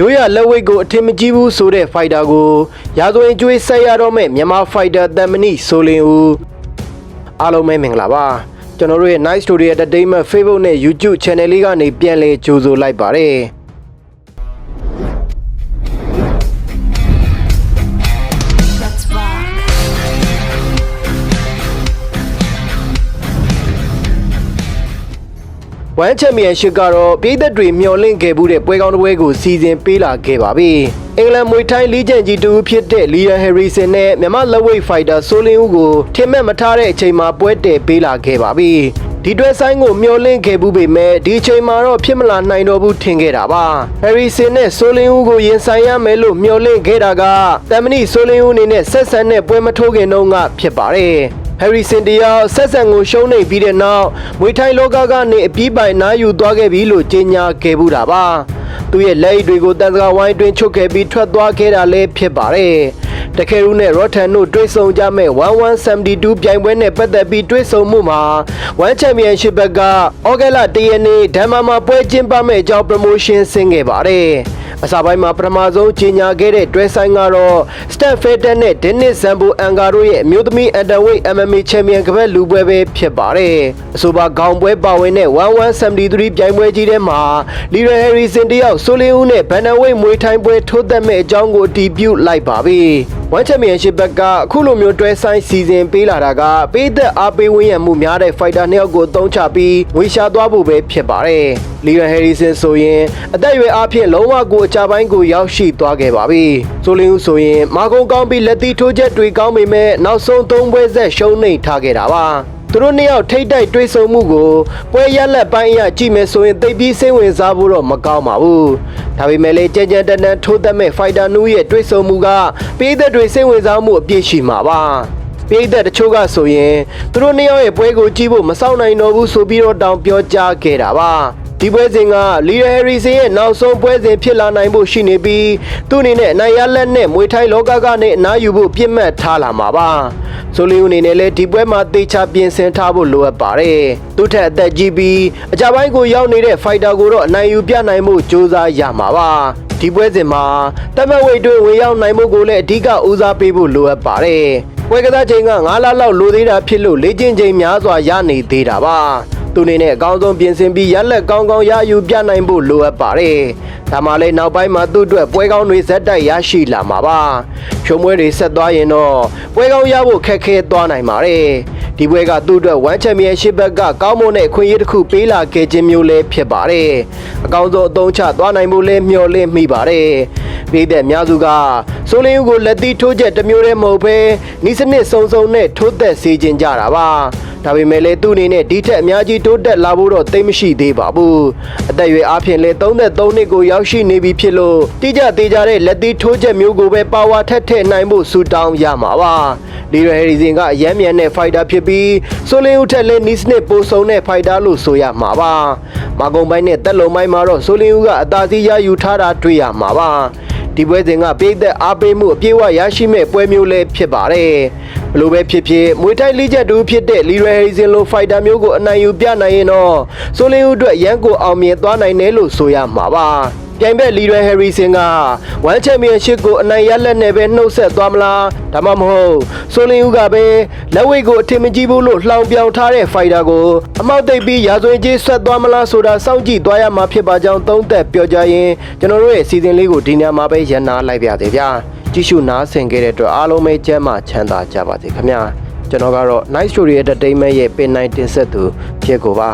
ရိုးရလက်ဝိတ်ကိုအထင်မကြီးဘူးဆိုတဲ့ဖိုက်တာကိုရာဇဝင်ကျွေးဆက်ရတော့မဲ့မြန်မာဖိုက်တာတမ်မဏိဆိုလင်ဦးအားလုံးပဲမင်္ဂလာပါကျွန်တော်တို့ရဲ့ Nice Story Entertainment Facebook နဲ့ YouTube Channel လေးကနေပြန်လည်ကြိုဆိုလိုက်ပါတယ် ဝမ်ချန်ပီယံရှစ်ကတော့ပြည်သက်တွေမျှော်လင့်ခဲ့မှုတဲ့ပွဲကောင်းတစ်ပွဲကိုစီစဉ်ပေးလာခဲ့ပါပြီ။အင်္ဂလန်မွေထိုင်းလီဂျန်ကြီးတူဖြစ်တဲ့လီယန်ဟယ်ရီဆန်နဲ့မြန်မာလက်ဝိတ်ဖိုက်တာဆိုလင်ဦးကိုထင်မှတ်မထားတဲ့အချိန်မှာပွဲတည်ပေးလာခဲ့ပါပြီ။ဒီတွဲဆိုင်ကိုမျှော်လင့်ခဲ့မှုပေမဲ့ဒီအချိန်မှာတော့ဖြစ်မလာနိုင်တော့ဘူးထင်ခဲ့တာပါ။ဟယ်ရီဆန်နဲ့ဆိုလင်ဦးကိုရင်ဆိုင်ရမယ်လို့မျှော်လင့်ခဲ့တာကတမ်မဏိဆိုလင်ဦးအနေနဲ့ဆက်ဆံတဲ့ပွဲမထိုးခင်တုန်းကဖြစ်ပါတယ်။ ဟယ်ရီဆင်တယာဆက်ဆံကိုရှုံးနေပြီးတဲ့နောက်မွေထိုင်းလောကကနေအပြီးပိုင်နားယူသွားခဲ့ပြီလို့ကြေညာခဲ့ဘူးတာပါသူရဲ့လက်အိတ်တွေကိုတန်စကားဝိုင်းတွင်ချုပ်ခဲ့ပြီးထွက်သွားခဲ့တာလည်းဖြစ်ပါတယ်တခဲရူးနဲ့ရော့ထန်တို့တွေ့ဆုံကြမဲ့1172ပြိုင်ပွဲနဲ့ပတ်သက်ပြီးတွေ့ဆုံမှုမှာ1 Championship ဘက်ကဩဂဲလာတရနေ့ဒမ်မာမှာပွဲကျင်းပမဲ့အကြောင်း promotion ဆင်းခဲ့ပါတယ် အစပိုင်းမှာပထမဆုံးကြီးညာခဲ့တဲ့တွဲဆိုင်ကတော့ Stan Faden နဲ့ Dennis Zambo Anga တို့ရဲ့အမျိုးသမီး Underweight MMA Champion ကပတ်လူပွဲပဲဖြစ်ပါတယ်။အဆိုပါခေါင်းပွဲပါဝင်တဲ့1173ပြိုင်ပွဲကြီးထဲမှာ Leroy Harrison တယောက်ဆိုလင်းဦးနဲ့ Bantamweight မွေးထိုင်းပွဲထိုးသက်မဲ့အကြောင်းကိုအတည်ပြုလိုက်ပါပြီ။ One Championship ဘက်ကအခုလိုမျိုးတွဲဆိုင်စီစဉ်ပေးလာတာကပေးသက်အားပေးဝန်းရံမှုများတဲ့ fighter နှစ်ယောက်ကိုအသုံးချပြီးငွေရှာသွားဖို့ပဲဖြစ်ပါတယ်။ Leroy Harrison ဆိုရင်အသက်အရွယ်အားဖြင့်လုံးဝကိုအကြပိုင်းကိုရောက်ရှိသွားခဲ့ပါပြီ။ဆိုလင်းဦးဆိုရင်မာကုံကောင်းပြီးလက်သီးထိုးချက်တွေကောင်းပေမဲ့နောက်ဆုံးသုံးပွဲဆက်ရှုံးနေထားခဲ့တာပါ။ သူတို့နှစ်ယောက်ထိတ်တိုက်တွေးဆုံမှုကိုပွဲရလက်ပိုင်းအရကြည့်မယ်ဆိုရင်သိပ်ပြီးစိတ်ဝင်စားဖို့တော့မကောင်းပါဘူး။ဒါပေမဲ့လည်းကြမ်းကြမ်းတမ်းတမ်းထိုးသက်မဲ့ဖိုက်တာနူးရဲ့တွေးဆုံမှုကပေးသက်တွေစိတ်ဝင်စားမှုအပြည့်ရှိမှာပါ။ပြည်သက်တချို့ကဆိုရင်သူတို့နှစ်ယောက်ရဲ့ပွဲကိုကြည့်ဖို့မစောင့်နိုင်တော့ဘူးဆိုပြီးတော့တောင်ပြောကြားခဲ့တာပါ ဒီပွဲစဉ်ကလီရဟယ်ရီစင်ရဲ့နောက်ဆုံးပွဲစဉ်ဖြစ်လာနိုင်ဖို့ရှိနေပြီးသူ့အနေနဲ့အနိုင်ရလက်နဲ့မွေထိုင်းလောကကနေအနားယူဖို့ပြစ်မှတ်ထားလာမှာပါဆိုလီဦးအနေနဲ့လည်းဒီပွဲမှာတေချာပြင်ဆင်ထားဖို့လိုအပ်ပါတယ်သူ့ထက်အသက်ကြီးပြီးအကြပိုင်းကိုရောက်နေတဲ့ဖိုက်တာကိုတော့အနိုင်ယူပြနိုင်ဖို့ကြိုးစားရမှာပါဒီပွဲစဉ်မှာတမတ်ဝိတ်တွေဝင်ရောက်နိုင်မှုကိုလည်းအဓိကဦးစားပေးဖို့လိုအပ်ပါတယ်ပွဲကစားချိန်က9လလောက်လိုသေးတာဖြစ်လို့လေ့ကျင့်ချိန်များစွာရနေသေးတာပါ သူအနေနဲ့အကောင်းဆုံးပြင်ဆင်ပြီးရက်လက်ကောင်းကောင်းရယူပြနိုင်ဖို့လိုအပ်ပါတယ်။ဒါမှလည်းနောက်ပိုင်းမှာသူ့အတွက်ပွဲကောင်းတွေဇက်တိုက်ရရှိလာမှာပါ။ဖြုံးပွဲတွေဆက်သွားရင်တော့ပွဲကောင်းရဖို့ခက်ခဲသွားနိုင်ပါတယ်။ဒီပွဲကသူ့အတွက်1 Championship ဘက်ကကောင်းမွန်တဲ့အခွင့်အရေးတစ်ခုပေးလာခဲ့ခြင်းမျိုးလည်းဖြစ်ပါတယ်။အကောင်းဆုံးအသုံးချသွားနိုင်ဖို့လည်းမျှော်လင့်မိပါတယ်။ ပြည်သက်အများစုကဆိုလင်းဦးကိုလက်သီးထိုးချက်တစ်မျိုးတည်းမဟုတ်ဘဲဤစနစ်စုံစုံနဲ့ထိုးသက်စေခြင်းကြတာပါ။ဒါပေမဲ့လည်းသူ့အနေနဲ့ဒီထက်အများကြီးတိုးတက်လာဖို့တော့သိမရှိသေးပါဘူးအသက်အရွယ်အားဖြင့်လည်း33နှစ်ကိုရောက်ရှိနေပြီဖြစ်လို့တိကျသေးကြတဲ့လက်သီးထိုးချက်မျိုးကိုပဲပါဝါထက်ထည့်နိုင်ဖို့ဆူတောင်းရမှာပါလီရဟယ်ရီဇင်ကအယမ်းမြန်တဲ့ဖိုက်တာဖြစ်ပြီးဆိုလင်းဦးထက်လည်းနီးစနစ်ပိုဆုံတဲ့ဖိုက်တာလို့ဆိုရမှာပါမာကုံပိုင်းနဲ့တက်လုံပိုင်းမှာတော့ဆိုလင်းဦးကအသာစီးရယူထားတာတွေ့ရမှာပါ ဒီပွဲစဉ်ကပြည်သက်အားပေးမှုအပြည့်အဝရရှိမဲ့ပွဲမျိုးလည်းဖြစ်ပါတယ်ဘလို့ပဲဖြစ်ဖြစ်မွေထိုက်လေးချက်တူဖြစ်တဲ့လီရယ်ဟီဇင်လိုဖိုက်တာမျိုးကိုအနိုင်ယူပြနိုင်ရင်တော့ဆိုလင်းဦးအတွက်ရန်ကိုအောင်မြင်သွားနိုင်တယ်လို့ဆိုရမှာပါ ပြိုင်ဘက်လီရယ်ဟယ်ရီဆင်က1ချန်ပီယံရှစ်ကိုအနိုင်ရလက်နဲ့ပဲနှုတ်ဆက်သွားမလားဒါမှမဟုတ်ဆိုလင်းဦးကပဲလက်ဝိတ်ကိုအထင်မကြီးဘူးလို့လှောင်ပြောင်ထားတဲ့ဖိုက်တာကိုအမောက်သိပ်ပြီးရာဇဝင်ကြီးဆွတ်သွားမလားဆိုတာစောင့်ကြည့်သွားရမှာဖြစ်ပါကြောင်းသုံးသက်ပြောကြရင်ကျွန်တော်တို့ရဲ့စီစဉ်လေးကိုဒီညမှာပဲရန်နာလိုက်ပါသေးဗျာကြည့်ရှုနားဆင်ခဲ့တဲ့အတွက်အားလုံးပဲကျမ်းမာချမ်းသာကြပါစေခင်ဗျာကျွန်တော်ကတော့ Night Story Entertainment ရဲ့ပင်နိုင်တင်ဆက်သူဖြစ်ကိုပါ